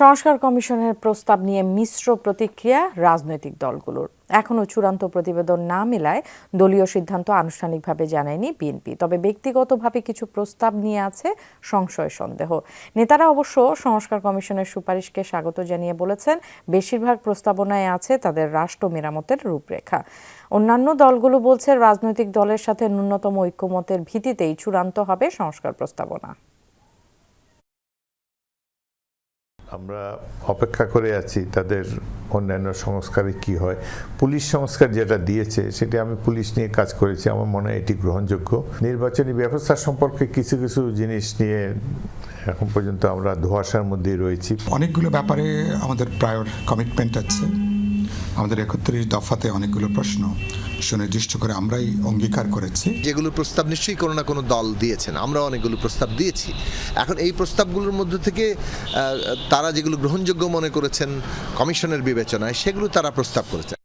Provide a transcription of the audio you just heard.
সংস্কার কমিশনের প্রস্তাব নিয়ে মিশ্র প্রতিক্রিয়া রাজনৈতিক দলগুলোর। এখনও চূড়ান্ত প্রতিবেদন না মেলায় দলীয় সিদ্ধান্ত আনুষ্ঠানিকভাবে জানায়নি বিএনপি। তবে ব্যক্তিগতভাবে কিছু প্রস্তাব নিয়ে আছে সংশয় সন্দেহ। নেতারা অবশ্য সংস্কার কমিশনের সুপারিশকে স্বাগত জানিয়ে বলেছেন, বেশিরভাগ প্রস্তাবনায় আছে তাদের রাষ্ট্র মেরামতের রূপরেখা। অন্যান্য দলগুলো বলছে, রাজনৈতিক দলের সাথে ন্যূনতম ঐক্যমতের ভিত্তিতেই চূড়ান্ত হবে সংস্কার প্রস্তাবনা। আমরা অপেক্ষা করে আছি তাদের অন্যান্য সংস্কারে কি হয়। পুলিশ সংস্কার যেটা দিয়েছে, সেটা আমি পুলিশ নিয়ে কাজ করেছি। আমার মনে হয় এটি গ্রহণযোগ্য। নির্বাচনী ব্যবস্থা সম্পর্কে কিছু কিছু জিনিস নিয়ে এখন পর্যন্ত আমরা ধোয়াশার মধ্যেই রয়েছি। অনেকগুলো ব্যাপারে আমাদের প্রায়র কমিটমেন্ট আছে। আমাদের একত্রিশ দফাতে অনেকগুলো প্রশ্ন। সুনির্দিষ্ট করে আমরাই অঙ্গীকার করেছি। যেগুলো প্রস্তাব নিশ্চয়ই কোনো না কোনো দল দিয়েছেন। আমরা অনেকগুলো প্রস্তাব দিয়েছি। এখন এই প্রস্তাবগুলোর মধ্যে থেকে তারা যেগুলো গ্রহণযোগ্য মনে করেছেন, কমিশনের বিবেচনায় সেগুলো তারা প্রস্তাব করেছেন।